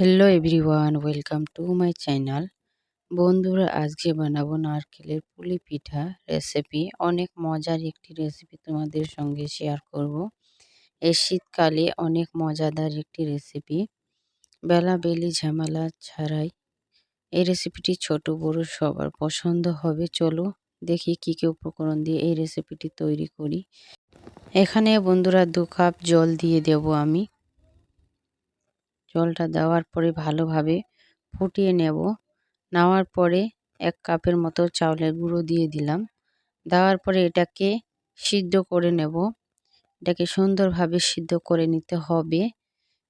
Hello everyone welcome to my channel বন্ধুরা, আজকে বানাবো নারকেলের পুলি পিঠা রেসিপি অনেক মজার একটি রেসিপি তোমাদের সঙ্গে শেয়ার করব। এই শীতকালে অনেক মজাদার একটি রেসিপি বেলা বেলি ঝামেলা ছাড়াই এই রেসিপিটি ছোট, বড়, সবার পছন্দ হবে। চলো দেখি কী কী উপকরণ দিয়ে এই রেসিপিটি তৈরি করি। এখানে বন্ধুরা দু কাপ জল দিয়ে দেব আমি। জলটা দেওয়ার পরে ভালোভাবে ফুটিয়ে নেব। নেওয়ার পরে এক কাপের মতো চাউলের গুঁড়ো দিয়ে দিলাম। দেওয়ার পরে এটাকে সিদ্ধ করে নেব। এটাকে সুন্দরভাবে সিদ্ধ করে নিতে হবে।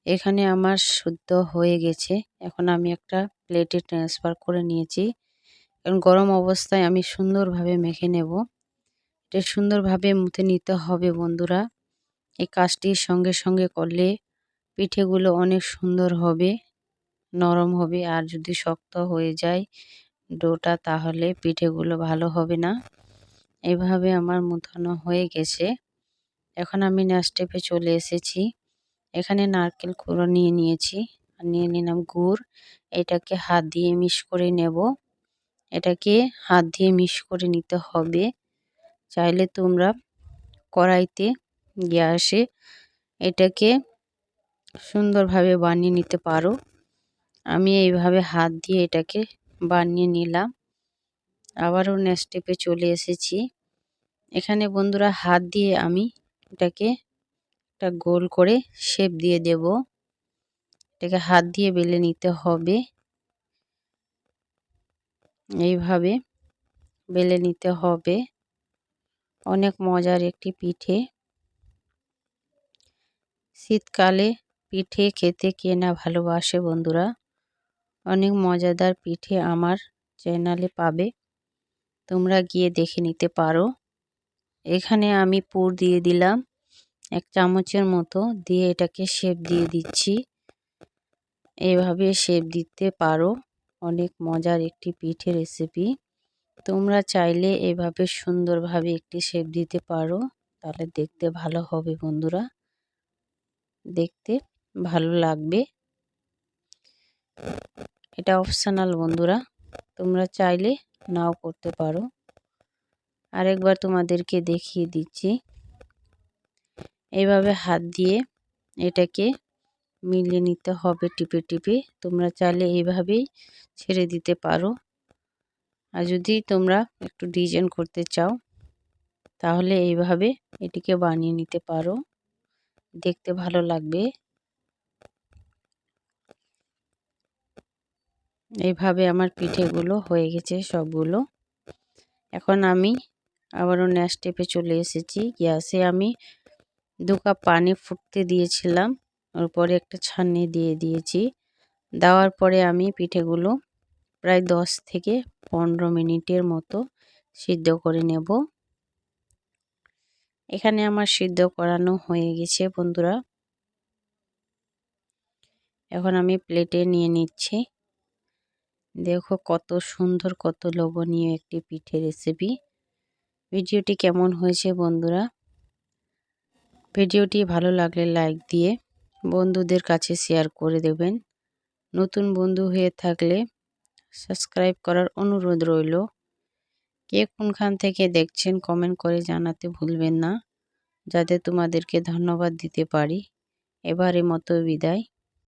এখানে আমার শুদ্ধ হয়ে গেছে। এখন আমি একটা প্লেটে ট্রান্সফার করে নিয়েছি। এখন গরম অবস্থায় আমি সুন্দরভাবে মেখে নেব। এটা সুন্দরভাবে মুতে নিতে হবে বন্ধুরা। এই কাজটির সঙ্গে সঙ্গে করলে পিঠেগুলো অনেক সুন্দর হবে, নরম হবে আর যদি শক্ত হয়ে যায় ডোটা তাহলে পিঠেগুলো ভালো হবে না। এভাবে আমার মুথানো হয়ে গেছে। এখন আমি স্টেপে চলে এসেছি। এখানে নারকেল কুড়ো নিয়ে নিয়েছি। আর নিয়ে নিলাম গুড়। এটাকে হাত দিয়ে মিশ করে নেব। এটাকে হাত দিয়ে মিশ করে নিতে হবে। চাইলে তোমরা কড়াইতে গ্যাসে এটাকে সুন্দরভাবে বানিয়ে নিতে পারো। আমি এইভাবে হাত দিয়ে এটাকে বানিয়ে নিলাম। আবারও নেক্সট স্টেপে চলে এসেছি। এখানে বন্ধুরা হাত দিয়ে আমি এটাকে একটা গোল করে শেপ দিয়ে দেব। এটাকে হাত দিয়ে বেলে নিতে হবে। এইভাবে বেলে নিতে হবে। অনেক মজার একটি পিঠে। শীতকালে পিঠে খেতে কে না ভালোবাসে বন্ধুরা? অনেক মজাদার পিঠে আমার চ্যানেলে পাবে। তোমরা গিয়ে দেখে নিতে পারো। এখানে আমি পুর দিয়ে দিলাম, এক চামচের মতো দিয়ে এটাকে শেপ দিয়ে দিচ্ছি। এভাবে শেপ দিতে পারো। অনেক মজার একটি পিঠে রেসিপি তোমরা চাইলে এভাবে সুন্দরভাবে একটি শেপ দিতে পারো, তাহলে দেখতে ভালো হবে বন্ধুরা। দেখতে ভালো লাগবে। এটা অপশানাল বন্ধুরা, তোমরা চাইলে নাও করতে পারো। আরেকবার তোমাদেরকে দেখিয়ে দিচ্ছি। এইভাবে হাত দিয়ে এটাকে মিলিয়ে নিতে হবে টিপে টিপে, তোমরা চাইলে এইভাবেই ছেড়ে দিতে পারো। আর যদি তোমরা একটু ডিজাইন করতে চাও, তাহলে এইভাবে এটিকে বানিয়ে নিতে পারো। দেখতে ভালো লাগবে। এইভাবে আমার পিঠেগুলো হয়ে গেছে সবগুলো। এখন আমি আবারও নেক্সট স্টেপে চলে এসেছি। গ্যাসে আমি দু কাপ পানি ফুটতে দিয়েছিলাম, ওর পরে একটা ছান্নি দিয়ে দিয়েছি। দেওয়ার পরে আমি পিঠেগুলো প্রায় দশ থেকে পনেরো মিনিটের মতো সিদ্ধ করে নেব। এখানে আমার সিদ্ধ করানো হয়ে গেছে বন্ধুরা। এখন আমি প্লেটে নিয়ে নিচ্ছি। দেখো কত সুন্দর, কত লোভনীয় একটি পিঠে রেসিপি ভিডিওটি কেমন হয়েছে বন্ধুরা? ভিডিওটি ভালো লাগলে লাইক দিয়ে বন্ধুদের কাছে শেয়ার করে দেবেন। নতুন বন্ধু হয়ে থাকলে সাবস্ক্রাইব করার অনুরোধ রইল। কে কোনখান থেকে দেখছেন কমেন্ট করে জানাতে ভুলবেন না। যাতে তোমাদেরকে ধন্যবাদ দিতে পারি। এবারে মতো বিদায়।